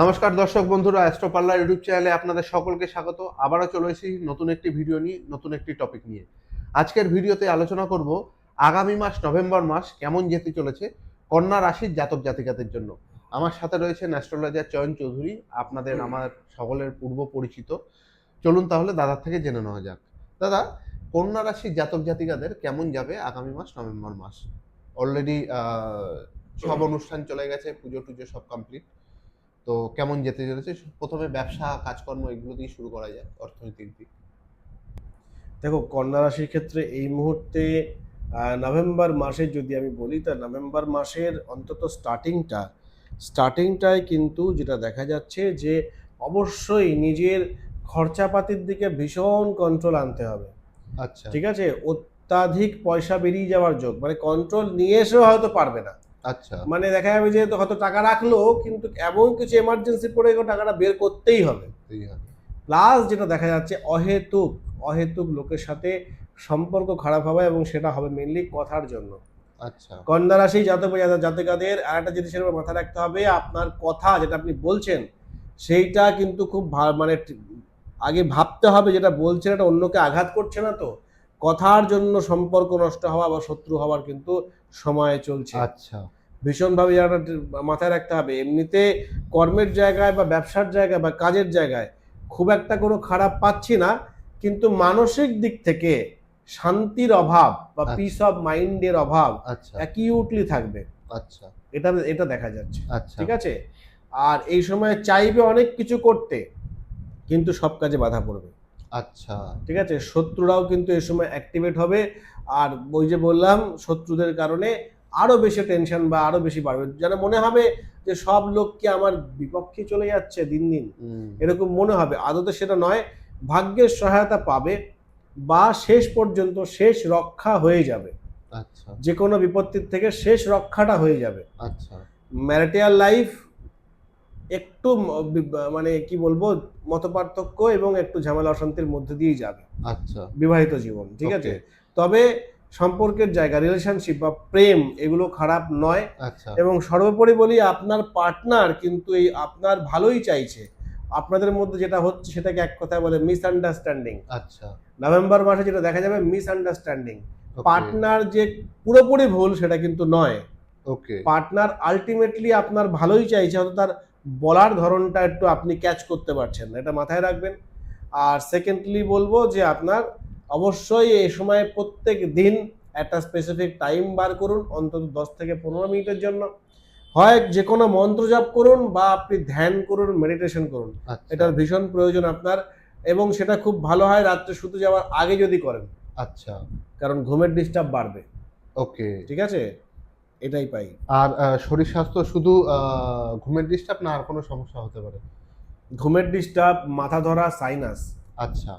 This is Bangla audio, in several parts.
নমস্কার দর্শক বন্ধুরা অ্যাস্ট্রো পার্লার ইউটিউব চ্যানেলে আপনাদের সকলকে স্বাগত। আবারও চলে এসেছি নতুন একটি ভিডিও নিয়ে নতুন একটি টপিক নিয়ে। আজকের ভিডিওতে আলোচনা করব আগামী মাস নভেম্বর মাস কেমন যেতে চলেছে কন্যা রাশির জাতক জাতিকাদের জন্য। আমার সাথে রয়েছেন অ্যাস্ট্রোলজার চয়ন চৌধুরী আপনাদের আমার সকলের পূর্ব পরিচিত। চলুন তাহলে দাদার থেকে জেনে নেওয়া যাক। দাদা কন্যা রাশির জাতক জাতিকাদের কেমন যাবে আগামী মাস নভেম্বর মাস? অলরেডি সব অনুষ্ঠান চলে গেছে পুজো টুজো সব কমপ্লিট তো কেমন যেতে চলেছে? প্রথমে ব্যবসা কাজকর্ম এগুলো দিয়ে শুরু করা যায় অর্থনৈতিক দিক। দেখো কন্যা রাশির ক্ষেত্রে এই মুহূর্তে নভেম্বর মাসে যদি আমি বলি তা নভেম্বর মাসের অন্তত স্টার্টিংটা স্টার্টিংটায় কিন্তু যেটা দেখা যাচ্ছে যে অবশ্যই নিজের খরচাপাতির দিকে ভীষণ কন্ট্রোল আনতে হবে। আচ্ছা। ঠিক আছে? অত্যাধিক পয়সা বেরিয়ে যাওয়ার যোগ মানে কন্ট্রোল নিয়ে এসেও হয়তো পারবে না। আচ্ছা। মানে দেখা যাবে যে হয়তো টাকা রাখল কিন্তু এমন কিছু এমার্জেন্সি পড়ে গেল টাকাটা বের করতেই হবে। প্লাস যেটা দেখা যাচ্ছে অহেতুক অহেতুক লোকের সাথে সম্পর্ক খারাপ হবে এবং সেটা হবে মেনলি কথার জন্য। আচ্ছা। কন্যা রাশি জাতক জাতিকাদের আর একটা জিনিসের উপর মাথায় রাখতে হবে আপনার কথা যেটা আপনি বলছেন সেইটা কিন্তু খুব মানে আগে ভাবতে হবে যেটা বলছেন এটা অন্যকে আঘাত করছে না তো। কথার জন্য সম্পর্ক নষ্ট হওয়া বা শত্রু হওয়ার কিন্তু সময় চলছে। আচ্ছা। ভীষণভাবে এটা মাথায় রাখতে হবে। এমনিতে কর্মের জায়গায় বা ব্যবসার জায়গায় বা কাজের জায়গায় খুব একটা কোনো খারাপ পাচ্ছি না কিন্তু মানসিক দিক থেকে শান্তির অভাব বা আচ্ছা। পিস অফ মাইন্ডের অভাব আচ্ছা। অ্যাকিউটলি থাকবে। আচ্ছা। এটা এটা দেখা যাচ্ছে। আচ্ছা। ঠিক আছে? আর এই সময় চাইবে অনেক কিছু করতে কিন্তু সব কাজে বাধা পড়বে। আচ্ছা। ঠিক আছে? শত্রুরাও কিন্তু এই সময় অ্যাক্টিভেট হবে। আর ওই যে বললাম শত্রুদের কারণে আরও বেশি টেনশন বা আরও বেশি বাড়বে। যেন মনে হবে যে সব লোক কি আমার বিপক্ষে চলে যাচ্ছে দিন দিন? এরকম মনে হবে। আদতে সেটা নয় ভাগ্যের সহায়তা পাবে বা শেষ পর্যন্ত শেষ রক্ষা হয়ে যাবে। আচ্ছা। যে কোনো বিপত্তির থেকে শেষ রক্ষাটা হয়ে যাবে। আচ্ছা। ম্যারিটাল লাইফ একটু মানে কি বলব মতপার্থক্য এবং একটু ঝামেলা অশান্তির মধ্যে দিয়েই যাবে। আচ্ছা। বিবাহিত জীবন ঠিক আছে? তবে সম্পর্কের জায়গা রিলেশনশিপ বা প্রেম এগুলো খারাপ নয় আচ্ছা। এবং সর্বোপরি বলি আপনার পার্টনার কিন্তু এই আপনার ভালোই চাইছে। আপনাদের মধ্যে যেটা হচ্ছে সেটাকে এক কথায় বলে মিসআন্ডারস্ট্যান্ডিং আচ্ছা। নভেম্বর মাসে যেটা দেখা যাবে মিসআন্ডারস্ট্যান্ডিং পার্টনার যে পুরোপুরি ভুল সেটা কিন্তু নয়। ওকে পার্টনার আলটিমেটলি আপনার ভালোই চাইছে হয়তো তার বলার ধরনটা একটু আপনি ক্যাচ করতে পারছেন না এটা মাথায় রাখবেন। আর সেকেন্ডলি বলব যে আপনার অবশ্যই এই সময় প্রত্যেক দিন একটা স্পেসিফিক টাইম বার করুন অন্তত দশ থেকে পনেরো মিনিটের জন্য। হয় যে কোনো মন্ত্র জপ করুন বা আপনি ধ্যান করুন মেডিটেশন করুন। আচ্ছা। এটার ভীষণ প্রয়োজন আপনার এবং সেটা খুব ভালো হয় রাত্রে শুতে যাওয়ার আগে যদি করেন। আচ্ছা। কারণ ঘুমের ডিস্টার্ব বাড়বে। ওকে ঠিক আছে? এটাই পাই। আর শরীর স্বাস্থ্য শুধু ঘুমের ডিস্টার্ব না আর কোনো সমস্যা হতে পারে? ঘুমের ডিস্টার্ব মাথা ধরা সাইনাস আচ্ছা।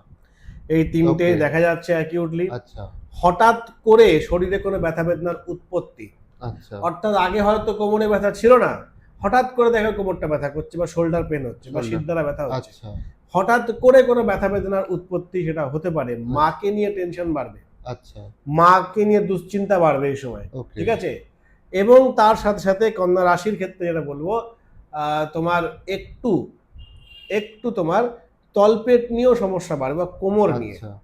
এই তিনটে দেখা যাচ্ছে অ্যাকিউটলি আচ্ছা। হঠাৎ করে শরীরে কোনো ব্যথা বেদনার উৎপত্তি। আচ্ছা। অর্থাৎ আগে হয়তো কোমরে ব্যথা ছিল না। হঠাৎ করে দেখা কোমরটা ব্যথা করছে বা শোল্ডার পেন হচ্ছে বা. সিদ্ধারা ব্যথা হচ্ছে। আচ্ছা। হঠাৎ করে কোনো ব্যথা বেদনার উৎপত্তি সেটা হতে পারে। মাকে নিয়ে টেনশন বাড়বে। আচ্ছা। মাকে নিয়ে দুশ্চিন্তা বাড়বে এই সময়। ঠিক আছে? এবং তার সাথে সাথে কন্যা রাশির ক্ষেত্রে যেটা বলব তোমার একটু একটু তোমার তলপেট নিয়েও সমস্যা বাড়বে বা কোমর নিয়ে। আচ্ছা।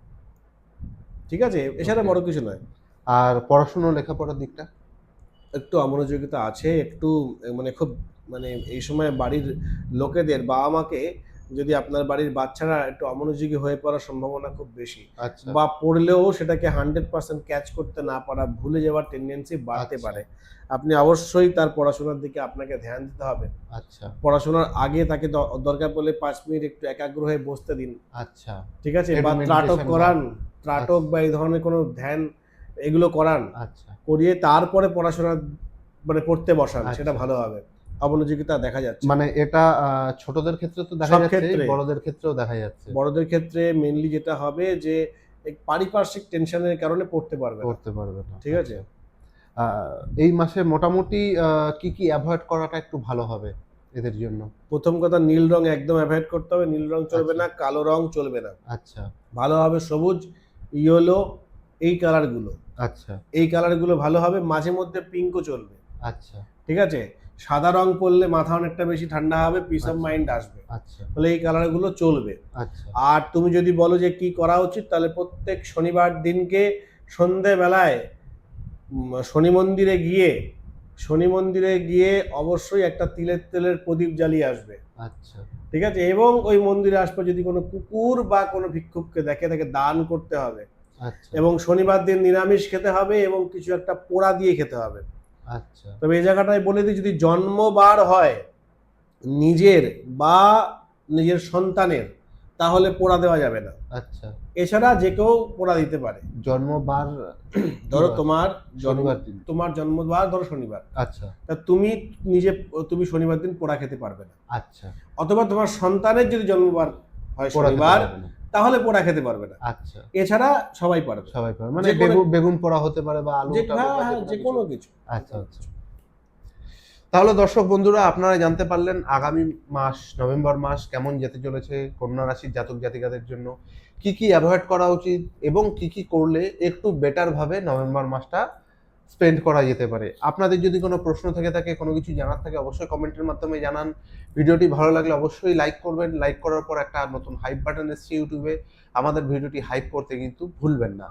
ঠিক আছে? এছাড়া. বড় কিছু নয়। আর পড়াশোনা লেখাপড়ার দিকটা? একটু অমনোযোগিতা আছে একটু মানে খুব মানে এই সময় বাড়ির লোকেদের বাবা মাকে যদি আপনার বাড়ির বাচ্চারা একটু অমনোযোগী হয়ে পড়ার সম্ভাবনা খুব বেশি আচ্ছা। বা পড়লেও সেটাকে হান্ড্রেড পার্সেন্ট ক্যাচ করতে না পারা ভুলে যাওয়ার টেন্ডেন্সি বাড়তে আচ্ছা। পারে। আপনি অবশ্যই তার পড়াশোনার দিকে আপনাকে ধ্যান দিতে হবে। আচ্ছা। পড়াশোনার আগে তাকে দরকার পড়লে পাঁচ মিনিট একটু একাগ্র হয়ে বসতে দিন। আচ্ছা। ঠিক আছে? বা ত্রাটক করান ত্রাটক বা এই ধরনের কোনো ধ্যান এগুলো করান। আচ্ছা। করিয়ে তারপরে পড়াশোনা মানে পড়তে বসান আচ্ছা। সেটা ভালো হবে। অমনোযোগিতা দেখা যাচ্ছে। মানে এটা ছোটদের ক্ষেত্রে তো দেখা যাচ্ছে বড়দের ক্ষেত্রেও দেখা যাচ্ছে। বড়দের ক্ষেত্রে মেনলি যেটা হবে যে পারিপার্শ্বিক টেনশনের কারণে পড়তে পারবে পড়তে পারবে না। ঠিক আছে? এই মাসে মোটামুটি কি কি অ্যাভয়েড করাটা একটু ভালো হবে এদের জন্য? প্রথম কথা নীল রং একদম অ্যাভয়েড করতে হবে। নীল রং চলবে আচ্ছা। না কালো রং চলবে না। আচ্ছা। ভালো হবে সবুজ ইয়েলো এই কালারগুলো আচ্ছা। এই কালারগুলো ভালো হবে মাঝে মধ্যে পিঙ্কও চলবে। আচ্ছা। ঠিক আছে? সাদা রং পরলে মাথা অনেকটা বেশি ঠান্ডা হবে পিস অফ আচ্ছা। মাইন্ড আসবে। আচ্ছা। তাহলে এই কালারগুলো চলবে। আচ্ছা। আর তুমি যদি বলো যে কি করা উচিত তাহলে প্রত্যেক শনিবার দিনকে সন্ধেবেলায় শনি মন্দিরে গিয়ে শনি মন্দিরে গিয়ে অবশ্যই একটা তিলের তেলের প্রদীপ জ্বালিয়ে আসবে। আচ্ছা। ঠিক আছে? এবং ওই মন্দিরে আসবে যদি কোনো কুকুর বা কোনো ভিক্ষুককে দেখে তাকে দান করতে হবে। আচ্ছা। এবং শনিবার দিন নিরামিষ খেতে হবে এবং কিছু একটা পোড়া দিয়ে খেতে হবে। আচ্ছা। তবে এই জায়গাটায় বলে দিই যদি জন্মবার হয় নিজের বা নিজের সন্তানের তাহলে পোড়া দেওয়া যাবে না। আচ্ছা। এছাড়া যে কেউ পোড়া দিতে পারে। জন্মবার ধরো তোমার জন্ম শনিবার দিন। তোমার জন্মবার ধরো শনিবার। আচ্ছা। তা তুমি নিজে তুমি শনিবার দিন পোড়া খেতে পারবে না। আচ্ছা। অথবা তোমার সন্তানের যদি জন্মবার হয় শনিবার। তাহলে পোড়া খেতে পারবে না। আচ্ছা। এছাড়া সবাই পারবে সবাই পারে মানে বেগুন পোড়া হতে পারে বা আলু যে হ্যাঁ, হ্যাঁ, কোনো। কিছু। আচ্ছা আচ্ছা। তাহলে দর্শক বন্ধুরা আপনারা জানতে পারলেন আগামী মাস নভেম্বর মাস কেমন যেতে চলেছে কন্যা রাশির জাতক জাতিকাদের জন্য। কি কি অ্যাভয়েড করা উচিত এবং কি কি করলে একটু বেটার ভাবে নভেম্বর মাসটা স্পেন্ড করা যেতে পারে। আপনাদের যদি কোনো প্রশ্ন থেকে থাকে, কোনো কিছু জানার থাকে, অবশ্যই কমেন্টের মাধ্যমে জানান। ভিডিওটি ভালো লাগলে অবশ্যই লাইক করবেন। লাইক করার পর একটা নতুন হাইপ বাটন এসছে ইউটিউবে আমাদের ভিডিওটি হাইপ করতে কিন্তু ভুলবেন না।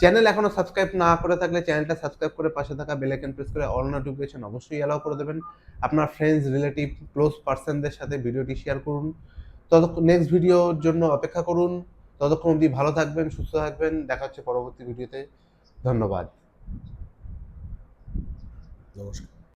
চ্যানেল এখনও সাবস্ক্রাইব না করে থাকলে চ্যানেলটা সাবস্ক্রাইব করে পাশে থাকা বেল আইকন প্রেস করে অল নোটিফিকেশন অবশ্যই অ্যালাউ করে দেবেন। আপনার ফ্রেন্ডস রিলেটিভ ক্লোজ পার্সনদের সাথে ভিডিওটি শেয়ার করুন। ততক্ষণ নেক্সট ভিডিওর জন্য অপেক্ষা করুন। ততক্ষণ অবধি ভালো থাকবেন, সুস্থ থাকবেন। দেখা হচ্ছে পরবর্তী ভিডিওতে ধন্যবাদ। নমস্কার